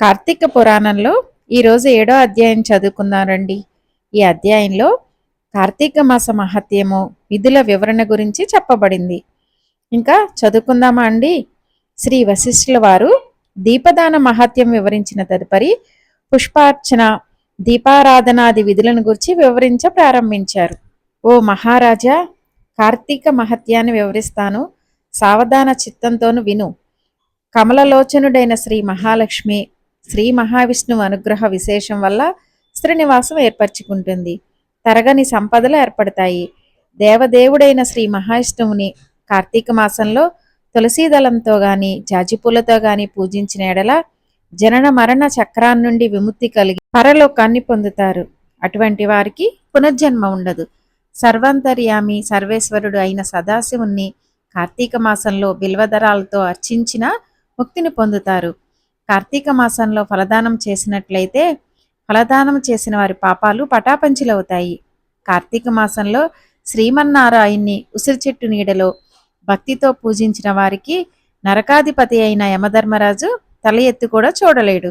కార్తీక పురాణంలో ఈరోజు ఏడో అధ్యాయం చదువుకున్నారండి ఈ అధ్యాయంలో కార్తీక మాస మహత్యము విధుల వివరణ గురించి చెప్పబడింది. ఇంకా చదువుకుందామా అండి? శ్రీ వశిష్ఠుల వారు దీపదాన మహత్యం వివరించిన తదుపరి పుష్పార్చన దీపారాధనాది విధులను గురించి వివరించ ప్రారంభించారు. ఓ మహారాజా కార్తీక మహత్యాన్ని వివరిస్తాను. సావధాన చిత్తంతోను విను. కమలలోచనుడైన శ్రీ మహాలక్ష్మి శ్రీ మహావిష్ణువు అనుగ్రహ విశేషం వల్ల శ్రీనివాసం ఏర్పరచుకుంటుంది. తరగని సంపదలు ఏర్పడతాయి. దేవదేవుడైన శ్రీ మహావిష్ణువుని కార్తీక మాసంలో తులసీదళంతో గాని జాజిపూలతో గాని పూజించిన ఎడల జనన మరణ చక్రాన్ని నుండి విముక్తి కలిగి పరలోకాన్ని పొందుతారు. అటువంటి వారికి పునర్జన్మ ఉండదు. సర్వంతర్యామి సర్వేశ్వరుడు అయిన సదాశివుణ్ణి కార్తీక మాసంలో బిల్వదరాలతో అర్చించిన ముక్తిని పొందుతారు. కార్తీక మాసంలో ఫలదానం చేసినట్లయితే ఫలదానం చేసిన వారి పాపాలు పటాపంచులవుతాయి. కార్తీక మాసంలో శ్రీమన్నారాయణ్ణి ఉసిరి చెట్టు నీడలో భక్తితో పూజించిన వారికి నరకాధిపతి అయిన యమధర్మరాజు తల ఎత్తు కూడా చూడలేడు.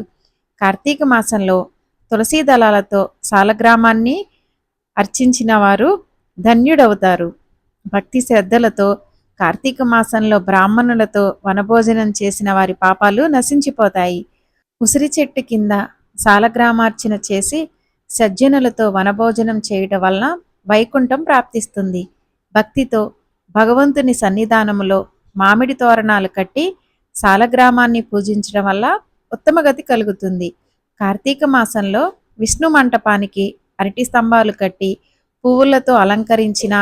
కార్తీక మాసంలో తులసీ దళాలతో సాలగ్రామాన్ని అర్చించిన వారు ధన్యుడవుతారు. భక్తి శ్రద్ధలతో కార్తీక మాసంలో బ్రాహ్మణులతో వనభోజనం చేసిన వారి పాపాలు నశించిపోతాయి. ఉసిరి చెట్టు కింద సాలగ్రామార్చన చేసి సజ్జనులతో వనభోజనం చేయటం వలన వైకుంఠం ప్రాప్తిస్తుంది. భక్తితో భగవంతుని సన్నిధానములో మామిడి తోరణాలు కట్టి సాలగ్రామాన్ని పూజించడం వల్ల ఉత్తమ గతి కలుగుతుంది. కార్తీక మాసంలో విష్ణు మంటపానికి అరటి స్తంభాలు కట్టి పువ్వులతో అలంకరించిన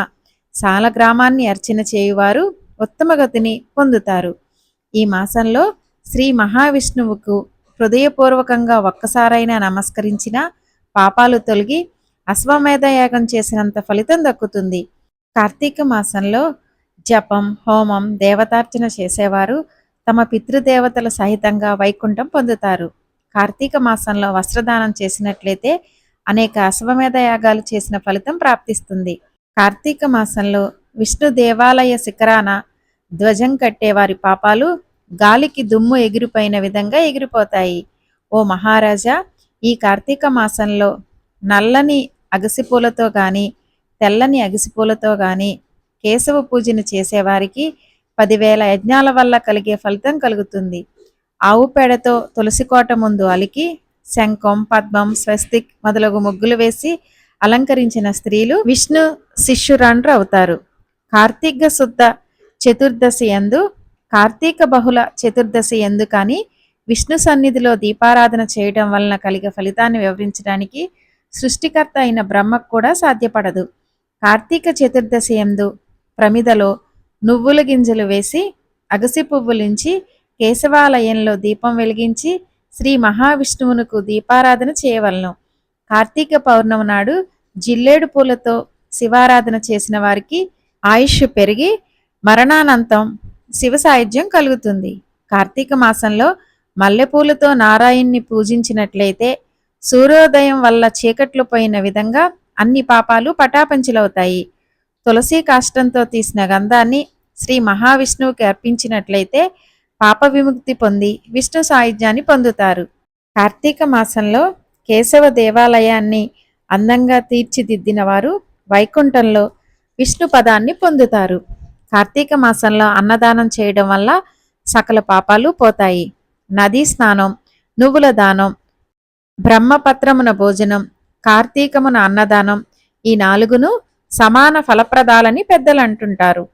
సాలగ్రామాన్ని అర్చన చేయువారు ఉత్తమగతిని పొందుతారు. ఈ మాసంలో శ్రీ మహావిష్ణువుకు హృదయపూర్వకంగా ఒక్కసారైనా నమస్కరించిన పాపాలు తొలగి అశ్వమేధ యాగం చేసినంత ఫలితం దక్కుతుంది. కార్తీక మాసంలో జపం హోమం దేవతార్చన చేసేవారు తమ పితృదేవతల సహితంగా వైకుంఠం పొందుతారు. కార్తీక మాసంలో వస్త్రదానం చేసినట్లయితే అనేక అశ్వమేధ యాగాలు చేసిన ఫలితం ప్రాప్తిస్తుంది. కార్తీక మాసంలో విష్ణు దేవాలయ శిఖరాన ధ్వజం కట్టే వారి పాపాలు గాలికి దుమ్ము ఎగిరిపోయిన విధంగా ఎగిరిపోతాయి. ఓ మహారాజా ఈ కార్తీక మాసంలో నల్లని అగసిపూలతో గాని తెల్లని అగసిపూలతో గాని కేశవ పూజను చేసేవారికి పదివేల యజ్ఞాల వల్ల కలిగే ఫలితం కలుగుతుంది. ఆవు పేడతో తులసి కోట ముందు అలికి శంఖం పద్మం స్వస్తిక్ మొదలగు ముగ్గులు వేసి అలంకరించిన స్త్రీలు విష్ణు శిష్యురాండ్రు అవుతారు. కార్తీక శుద్ధ చతుర్దశి ఎందు కార్తీక బహుళ చతుర్దశి ఎందు కానీ విష్ణు సన్నిధిలో దీపారాధన చేయడం వలన కలిగే ఫలితాన్ని వివరించడానికి సృష్టికర్త అయిన బ్రహ్మకు కూడా సాధ్యపడదు. కార్తీక చతుర్దశి ఎందు ప్రమిదలో నువ్వుల గింజలు వేసి అగసి పువ్వులించి కేశవాలయంలో దీపం వెలిగించి శ్రీ మహావిష్ణువునకు దీపారాధన చేయవలను. కార్తీక పౌర్ణమి నాడు జిల్లేడు పూలతో శివారాధన చేసిన వారికి ఆయుష్ పెరిగి మరణానంతం శివ సాయుధ్యం కలుగుతుంది. కార్తీక మాసంలో మల్లెపూలతో నారాయణ్ణి పూజించినట్లయితే సూర్యోదయం వల్ల చీకట్లు పోయిన విధంగా అన్ని పాపాలు పటాపంచులవుతాయి. తులసి కాష్టంతో తీసిన గంధాన్ని శ్రీ మహావిష్ణువుకి అర్పించినట్లయితే పాప విముక్తి పొంది విష్ణు సాయుధ్యాన్ని పొందుతారు. కార్తీక మాసంలో కేశవ దేవాలయాన్ని అందంగా తీర్చిదిద్దిన వారు వైకుంఠంలో విష్ణు పదాన్ని పొందుతారు. కార్తీక మాసంలో అన్నదానం చేయడం వల్ల సకల పాపాలు పోతాయి. నదీ స్నానం నువ్వుల దానం బ్రహ్మపత్రమున భోజనం కార్తీకమున అన్నదానం ఈ నాలుగును సమాన ఫలప్రదాలని పెద్దలు అంటుంటారు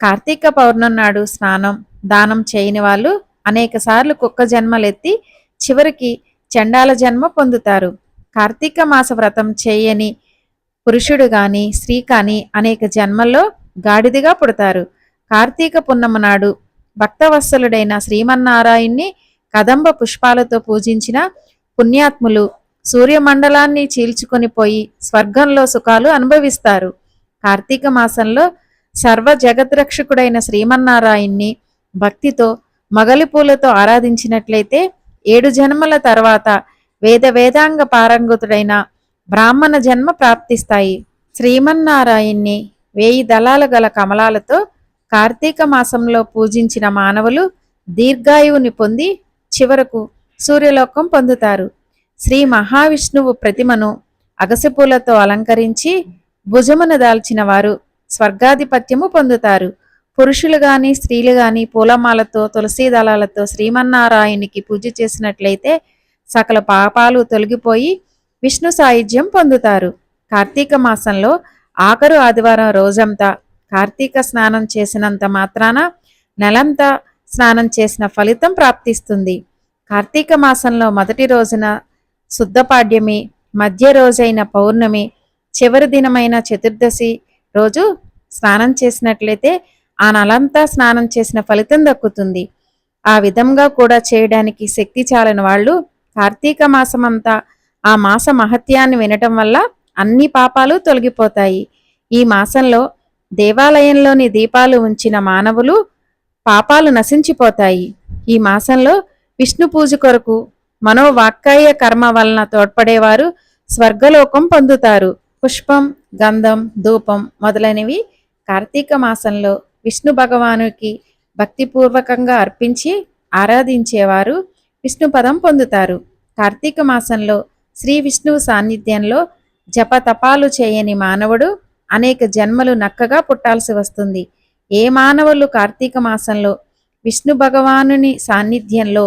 కార్తీక పౌర్ణమి నాడు స్నానం దానం చేయని వాళ్ళు అనేక సార్లు కుక్క జన్మలెత్తి చివరికి చండాల జన్మ పొందుతారు. కార్తీక మాస వ్రతం చేయని పురుషుడు గాని స్త్రీ కాని అనేక జన్మల్లో గాడిదిగా పుడతారు. కార్తీక పున్నమ నాడు భక్తవత్సలుడైన శ్రీమన్నారాయణ్ణి కదంబ పుష్పాలతో పూజించిన పుణ్యాత్ములు సూర్యమండలాన్ని చీల్చుకొని పోయి స్వర్గంలో సుఖాలు అనుభవిస్తారు. కార్తీక మాసంలో సర్వ జగద్రక్షకుడైన శ్రీమన్నారాయణ్ణి భక్తితో మగలి పూలతో ఆరాధించినట్లయితే ఏడు జన్మల తర్వాత వేద వేదాంగ పారంగతుడైన బ్రాహ్మణ జన్మ ప్రాప్తిస్తాయి. శ్రీమన్నారాయణ్ణి వేయి దళాలు గల కమలాలతో కార్తీక మాసంలో పూజించిన మానవులు దీర్ఘాయువుని పొంది చివరకు సూర్యలోకం పొందుతారు. శ్రీ మహావిష్ణువు ప్రతిమను అగసిపూలతో అలంకరించి భుజమున దాల్చిన వారు స్వర్గాధిపత్యము పొందుతారు. పురుషులు గాని స్త్రీలు గాని పూలమాలతో తులసీ దళాలతో శ్రీమన్నారాయణికి పూజ చేసినట్లయితే సకల పాపాలు తొలగిపోయి విష్ణు సాయుధ్యం పొందుతారు. కార్తీక మాసంలో ఆఖరు ఆదివారం రోజంతా కార్తీక స్నానం చేసినంత మాత్రాన నెలంతా స్నానం చేసిన ఫలితం ప్రాప్తిస్తుంది. కార్తీక మాసంలో మొదటి రోజున శుద్ధపాడ్యమి మధ్య రోజైన పౌర్ణమి చివరి దినమైన చతుర్దశి రోజు స్నానం చేసినట్లయితే ఆ నలంతా స్నానం చేసిన ఫలితం దక్కుతుంది. ఆ విధంగా కూడా చేయడానికి శక్తి చాలని వాళ్ళు కార్తీక మాసమంతా ఆ మాస మహత్యాన్ని వినటం వల్ల అన్ని పాపాలు తొలగిపోతాయి. ఈ మాసంలో దేవాలయంలోని దీపాలు ఉంచిన మానవులు పాపాలు నశించిపోతాయి. ఈ మాసంలో విష్ణు పూజ కొరకు మనోవాక్కాయ కర్మ వలన తోడ్పడేవారు స్వర్గలోకం పొందుతారు. పుష్పం గంధం ధూపం మొదలైనవి కార్తీక మాసంలో విష్ణు భగవానుకి భక్తిపూర్వకంగా అర్పించి ఆరాధించేవారు విష్ణు పదం పొందుతారు. కార్తీక మాసంలో శ్రీ విష్ణువు సాన్నిధ్యంలో జపతపాలు చేయని మానవుడు అనేక జన్మలు నక్కగా పుట్టాల్సి వస్తుంది. ఏ మానవులు కార్తీక మాసంలో విష్ణు భగవానుని సాన్నిధ్యంలో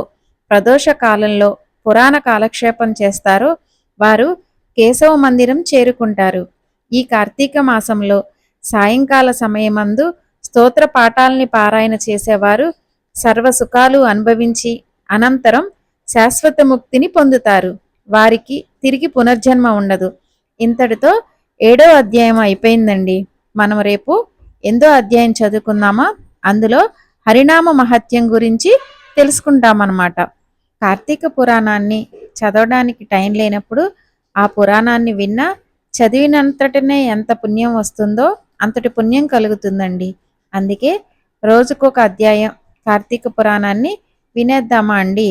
ప్రదోష కాలంలో పురాణ కాలక్షేపం చేస్తారో వారు కేశవ మందిరం చేరుకుంటారు. ఈ కార్తీక మాసంలో సాయంకాల సమయమందు స్తోత్ర పాఠాలని పారాయణ చేసేవారు సర్వ సుఖాలు అనుభవించి అనంతరం శాశ్వత ముక్తిని పొందుతారు. వారికి తిరిగి పునర్జన్మ ఉండదు. ఇంతటితో ఏడో అధ్యాయం అయిపోయిందండి. మనం రేపు ఎందో అధ్యాయం చదువుకుందామా? అందులో హరినామ మహత్యం గురించి తెలుసుకుంటామన్నమాట. కార్తీక పురాణాన్ని చదవడానికి టైం లేనప్పుడు ఆ పురాణాన్ని విన్నా చదివినంతటనే ఎంత పుణ్యం వస్తుందో అంతటి పుణ్యం కలుగుతుందండి. అందుకే రోజుకొక అధ్యాయం కార్తీక పురాణాన్ని వినేద్దామా అండి?